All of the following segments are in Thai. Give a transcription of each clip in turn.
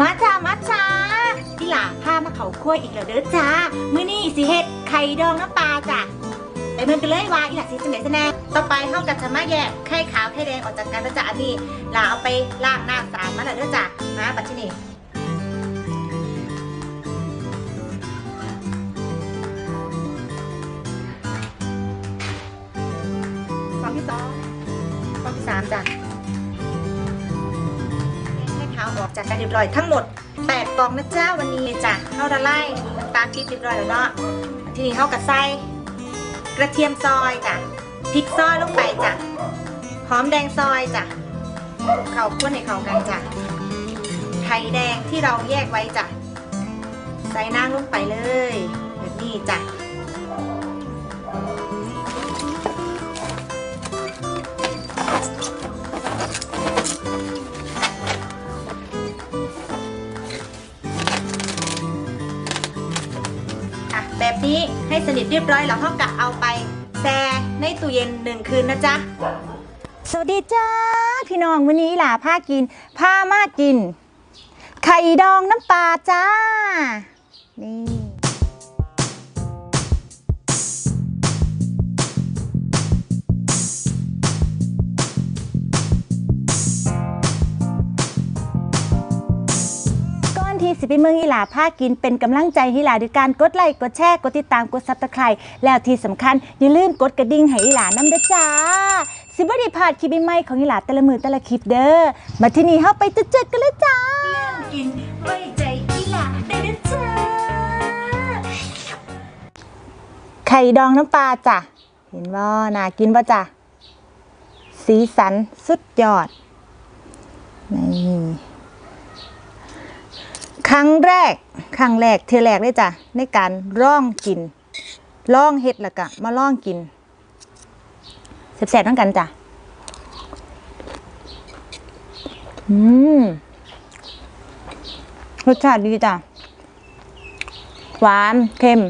มาจ้ามาจ้าพี่หลาพามาเขาคั่วอีกแล้วเด้อจ้ามื้อนี้สิเฮ็ดไข่ดองน้ำปลาจ้ะไปเบิ่งกันเลยว่าอีหลาสิจังได๋ซะแน่ต่อไปเฮาก็จะมาแยกไข่ขาวไข่แดงออกจากกันแล้วจ้ะอันนี้หลาเอาไปล้างน้ำสะอาดมาแล้วเด้อจ้ะมาบัดที่นี่ฟองที่สองฟองที่สามจ้ะ จากกันเรียบร้อยทั้งหมด8ฟองนะจ้าวันนี้จ้ะเข้าละไล่น้ำตาลปี๊บเรียบร้อยแล้วเนาะทีนี้เข้ากับไส้กระเทียมซอยจ้ะพริกซอยลงไปจ้ะหอมแดงซอยจ้ะเข้าข้นให้เข้ากันจ้ะไข่แดงที่เราแยกไว้จ้ะใส่น้ำลงไปเลยแบบนี้จ้ะ แบบนี้ให้สนิทเรียบร้อยแล้วเขากะเอาไปแช่ในตู้เย็นหนึ่งคืนนะจ๊ะ สวัสดีจ้า พี่น้องวันนี้หล่ะผ้ากินผ้ามากิน ไข่ดองน้ำปลาจ้า นี่ สิไปเมืองอีหลาพากินเป็นกำลังใจให้อีหลาด้วยการกดไลค์กดแชร์กดติดตามกดซับสไครต์แล้วที่สำคัญอย่าลืมกดกระดิ่งให้อีหลานำเด้อจ้าสิบ่ได้พลาดคลิปใหม่ๆของอีหลาแต่ละมือแต่ละคลิปเด้อมาที่นี่เฮาไปเจอๆกันเลยจ้าเรื่องกินไว้ใจอีหลาได้เด้อจ้าไข่ดองน้ำปลาจ้ะเห็นว่าน่ากินป่ะจ้ะสีสันสุดยอดนี่ ค รั้งแรก ครั้งแรกเทแรกเลยจ้ะในการร่องกินร่องเห็ดละกะมาร่องกินแซ่บๆทั้งกันจ้ะอืมรสชาติดีจ้ะหวานเค็ม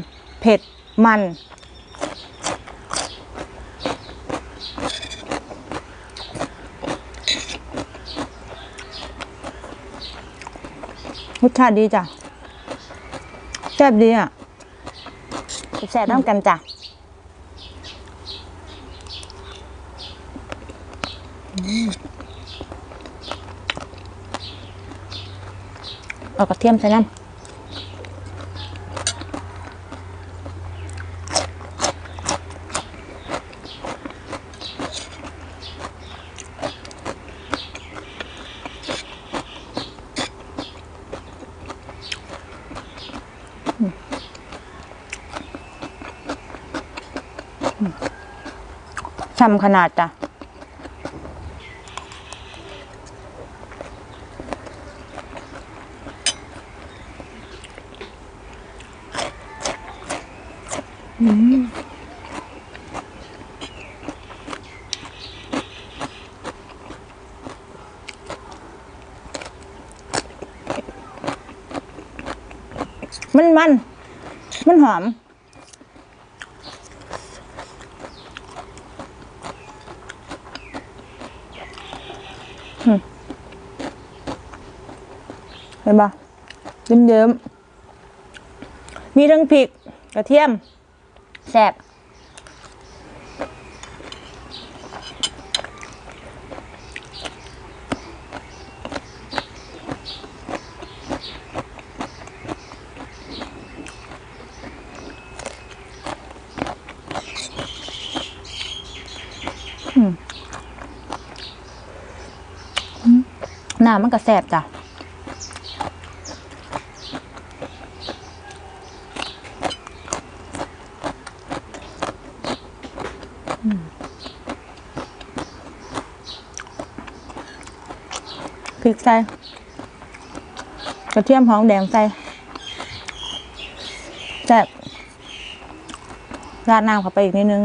เผ็ด มัน รสชาติดีจ้ะแซ่บดีอะแซ่บน้ำกันจ้ะเอากระเทียมใส่น้ำ ช่ำขนาดจ้ะมันมัน มันหอม เห็นปะเยิ้มเยิ้มๆมีทั้งพริกกระเทียมแซ่บอืมอืม น้ำมันก็แซ่บจ้ะพริกใส่กระเทียมหอมแดงใส่แซ่บราดน้ำเข้าไปอีกนิดนึง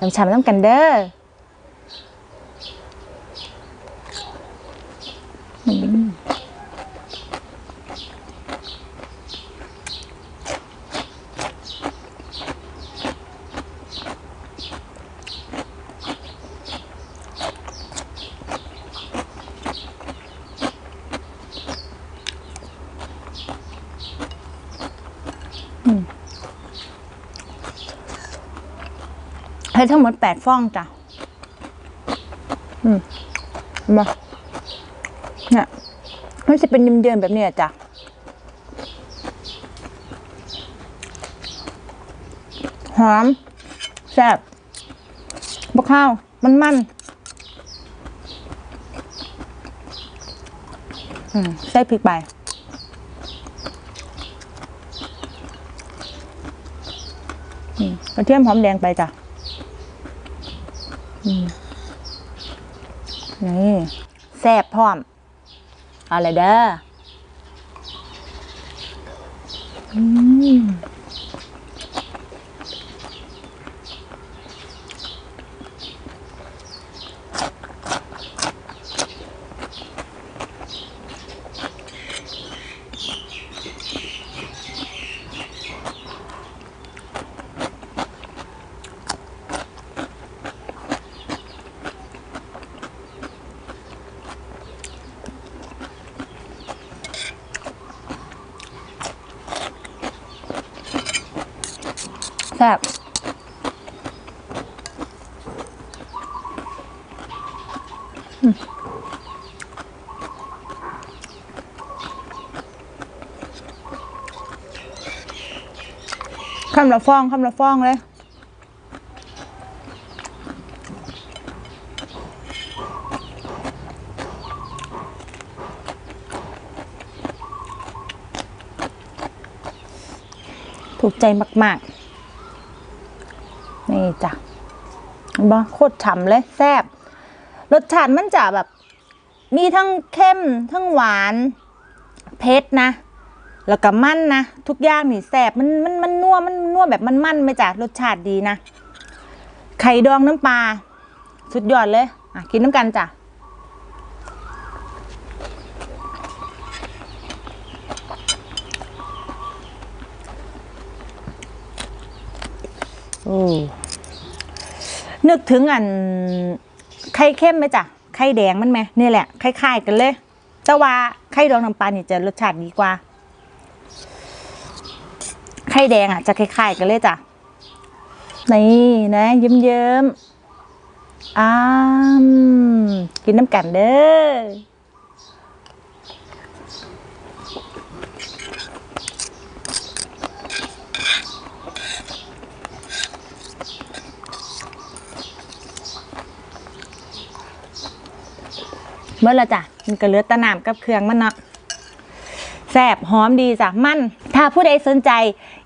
น้ำชาไม่ต้องกันเด้อ ให้ทั้งหมดแปดฟองจ้ะ อืมมาเนี่ยมันจะเป็นเยิ้มๆแบบนี้จ้ะหอมแซ่บบะข้าว มันมันอืมใส่พริกไปกระเทียมหอมแดงไปจ้ะ นี่แซ่บพร้อม อะไรเด้อ อืม แซ่บคำละฟองคำละฟองเลย ถูกใจมาก ๆ นี่จ้ะเห็นบ่โคตรฉ่ำเลยแซ่บรสชาติมันจะแบบ มีทั้งเข้มทั้งหวานเผ็ดนะ แล้วก็มันนะ ทุกอย่างนี่แซ่บมันมันมันนัวมันนัวแบบมันมันไหมจ้ะรสชาติดีนะ ไข่ดองน้ำปลาสุดยอดเลย อะ กินน้ำกันจ้ะโอ้ นึกถึงอันไข่เข้มไหมจ้ะไข่แดงมันไหมนี่แหละคล้ายๆกันเลย แต่ว่าไข่ดองน้ำปลาเนี่ยจะรสชาติดีกว่า ไข่แดงอะ จะคล้ายๆกันเลยจ้ะนี่นะเยิ้มๆอ้ามกินน้ำกันเด้อ เมื่อละจ้ะมันก็เหลือตะนามกับเครื่องมันเนาะแซ่บหอมดีจ้ะมัน ถ้าผู้ใดสนใจ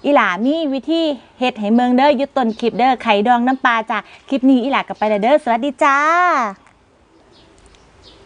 อีหลามีวิธีเฮ็ดให้เมืองเด้อยุดต้นคลิปเด้อไข่ดองน้ำปลาจ้ะคลิปนี้อีหลากับไปแลเด้อสวัสดีจ้า